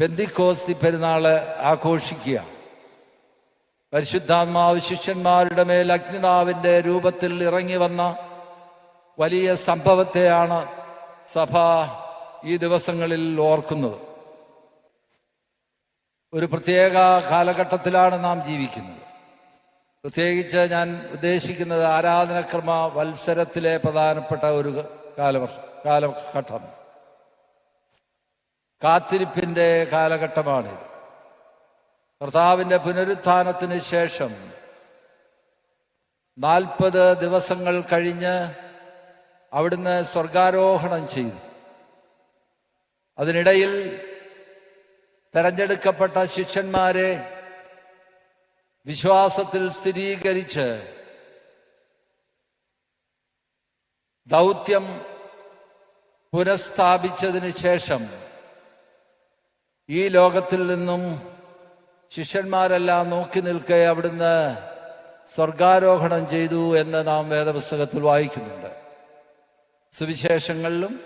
പെന്തിക്കോസ്തി പെരുന്നാൾ ആഘോഷിക്കുക. പരിശുദ്ധാത്മാവ് ശിഷ്യന്മാരുടെ മേൽ അഗ്നിതാവിന്റെ രൂപത്തിൽ ഇറങ്ങി വന്ന വലിയ സംഭവത്തെയാണ് സഭ ഈ ദിവസങ്ങളിൽ ഓർക്കുന്നത്. ഒരു പ്രത്യേക കാലഘട്ടത്തിലാണ് നാം ജീവിക്കുന്നത്. പ്രത്യേകിച്ച് ഞാൻ ഉദ്ദേശിക്കുന്നത് ആരാധനക്രമ വത്സരത്തിലെ പ്രധാനപ്പെട്ട ഒരു കാലവർഷം കാലഘട്ടം. കാത്തിരിപ്പിന്റെ കാലഘട്ടമാണ്. കർത്താവിന്റെ പുനരുത്ഥാനത്തിന് ശേഷം നാൽപ്പത് ദിവസങ്ങൾ കഴിഞ്ഞ് അവിടുന്ന് സ്വർഗാരോഹണം ചെയ്തു. അതിനിടയിൽ തെരഞ്ഞെടുക്കപ്പെട്ട ശിഷ്യന്മാരെ വിശ്വാസത്തിൽ സ്ഥിരീകരിച്ച് ദൗത്യം പുനഃസ്ഥാപിച്ചതിന് ശേഷം ഈ ലോകത്തിൽ നിന്നും ശിഷ്യന്മാരെല്ലാം നോക്കി നിൽക്കെ അവിടുന്ന് സ്വർഗാരോഹണം ചെയ്തു എന്ന് നാം വേദപുസ്തകത്തിൽ വായിക്കുന്നുണ്ട്. സുവിശേഷങ്ങളിലും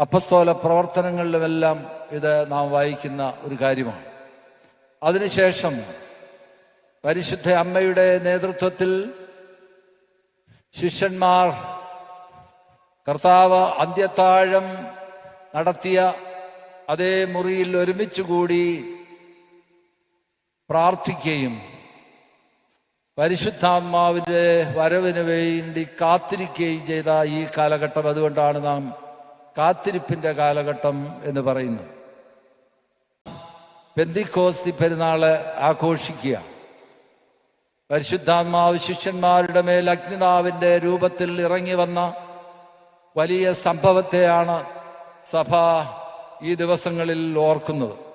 അപ്പസ്തോല പ്രവർത്തനങ്ങളിലുമെല്ലാം ഇത് നാം വായിക്കുന്ന ഒരു കാര്യമാണ്. അതിനുശേഷം പരിശുദ്ധ അമ്മയുടെ നേതൃത്വത്തിൽ ശിഷ്യന്മാർ കർത്താവ് അന്ത്യത്താഴം നടത്തിയ അതേ മുറിയിൽ ഒരുമിച്ച് കൂടി പ്രാർത്ഥിക്കുകയും പരിശുദ്ധാത്മാവിന്റെ വരവിന് വേണ്ടി കാത്തിരിക്കുകയും ചെയ്ത ഈ കാലഘട്ടം അതുകൊണ്ടാണ് നാം കാത്തിരിപ്പിന്റെ കാലഘട്ടം എന്ന് പറയുന്നത്. പെന്തിക്കോസ്തി പെരുന്നാൾ ആഘോഷിക്കുക. പരിശുദ്ധാത്മാവ് ശിഷ്യന്മാരുടെ മേൽ അഗ്നിനാവിന്റെ രൂപത്തിൽ ഇറങ്ങി വന്ന വലിയ സംഭവത്തെയാണ് സഭ ഈ ദിവസങ്ങളിൽ ഓർക്കുന്നത്.